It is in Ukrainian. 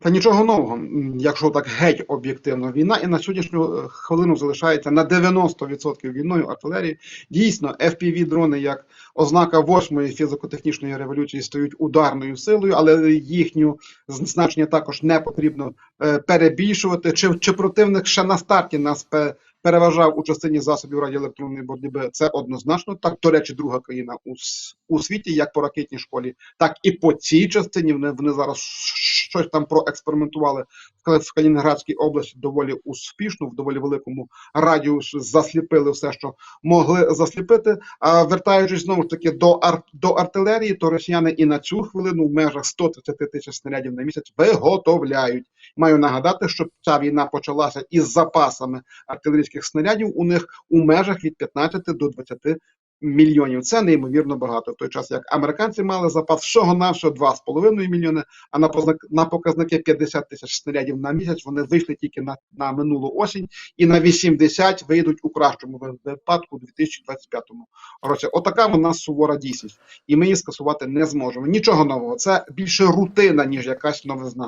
Та нічого нового, якщо так геть об'єктивно, війна і на сьогоднішню е, хвилину залишається на 90% війною артилерії. Дійсно, FPV-дрони як ознака восьмої фізико-технічної революції стають ударною силою, але їхню значення також не потрібно е, перебільшувати. Чи, чи противник ще на старті нас переважав у частині засобів радіоелектронної боротьби? Це однозначно. Так, до речі, друга країна у, у світі, як по ракетній школі, так і по цій частині вони, вони зараз щось там проекспериментували в Калінінградській області доволі успішно, в доволі великому радіусі засліпили все, що могли засліпити. А вертаючись знову ж таки до ар- до артилерії, то росіяни і на цю хвилину в межах 130 тисяч снарядів на місяць виготовляють. Маю нагадати, що ця війна почалася із запасами артилерійських снарядів у них у межах від 15 до 20 мільйонів. Це неймовірно багато. В той час як американці мали запас всього навсього 2,5 мільйони, а на на показники 50 тисяч снарядів на місяць вони вийшли тільки на, на минулу осінь, і на 80 вийдуть у кращому ви- випадку у 2025 році. Отака в нас сувора дійсність, і ми її скасувати не зможемо. Нічого нового. Це більше рутина ніж якась новизна.